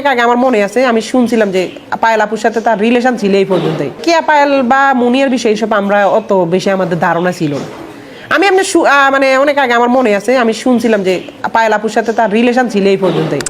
অনেক আগে আমার মনে আছে, আমি শুনছিলাম যে পায়েল আপুর সাথে তার রিলেশন ছিল এই পর্যন্তই। কিয়া পায়েল বা মুনিয়ার বিষয়ে এইসব আমরা অত বেশি আমাদের ধারণা ছিল না। আমি এমনি মানে অনেক আগে আমার মনে আছে, আমি শুনছিলাম যে পায়েল আপুর সাথে তার রিলেশন ছিল এই পর্যন্তই।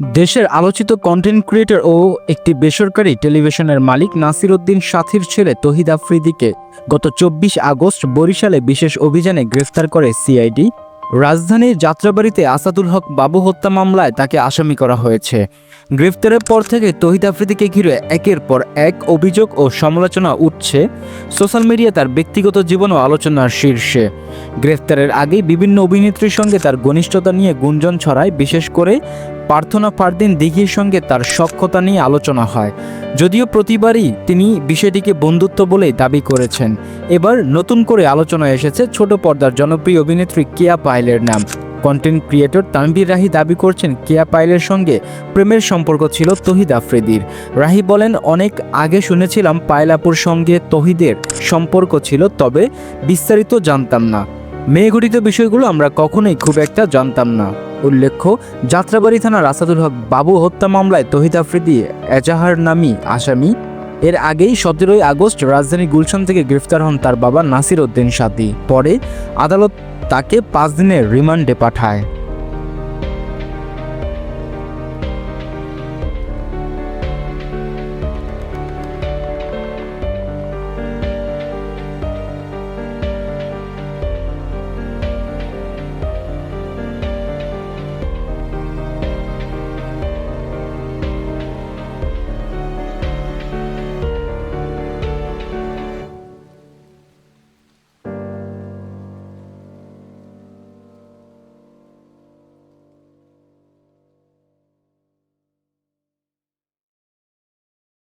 দেশের আলোচিত কন্টেন্ট ক্রিয়েটর ও একটি বেসরকারি টেলিভিশনের মালিক নাসির উদ্দিন সাথীর ছেলে তহিদ আফ্রিদিকে গত চব্বিশ আগস্ট বরিশালে বিশেষ অভিযানে গ্রেফতার করে সিআইডি। রাজধানীর যাত্রাবাড়িতে আসাদুল হক বাবু হত্যা মামলায় তাকে আসামি করা হয়েছে। গ্রেফতারের পর থেকে তহিদ আফ্রিদিকে ঘিরে একের পর এক অভিযোগ ও সমালোচনা উঠছে। সোশ্যাল মিডিয়া তার ব্যক্তিগত জীবন ও আলোচনার শীর্ষে। গ্রেফতারের আগেই বিভিন্ন অভিনেত্রীর সঙ্গে তার ঘনিষ্ঠতা নিয়ে গুঞ্জন ছড়ায়, বিশেষ করে প্রার্থনা ফারদিন দিঘির সঙ্গে তার সক্ষতা নিয়ে আলোচনা হয়। যদিও প্রতিবারই তিনি বিষয়টিকে বন্ধুত্ব বলেই দাবি করেছেন। এবার নতুন করে আলোচনায় এসেছে ছোট পর্দার জনপ্রিয় অভিনেত্রী কেয়া পাইলের নাম। কন্টেন্ট ক্রিয়েটর তানভীর রাহি দাবি করছেন, কেয়া পাইলের সঙ্গে প্রেমের সম্পর্ক ছিল তহিদ আফ্রিদির। রাহি বলেন, অনেক আগে শুনেছিলাম পায়লাপুর সঙ্গে তহিদের সম্পর্ক ছিল, তবে বিস্তারিত জানতাম না। মেয়ে ঘটিত বিষয়গুলো আমরা কখনোই খুব একটা জানতাম না। উল্লেখ্য, যাত্রাবাড়ি থানার আসাদুল হক বাবু হত্যা মামলায় তহিদ আফ্রিদি, এজাহার নামি আসামি। এর আগেই সতেরোই আগস্ট রাজধানী গুলশান থেকে গ্রেফতার হন তার বাবা নাসির উদ্দিন সাদী। পরে আদালত তাকে পাঁচ দিনের রিমান্ডে পাঠায়।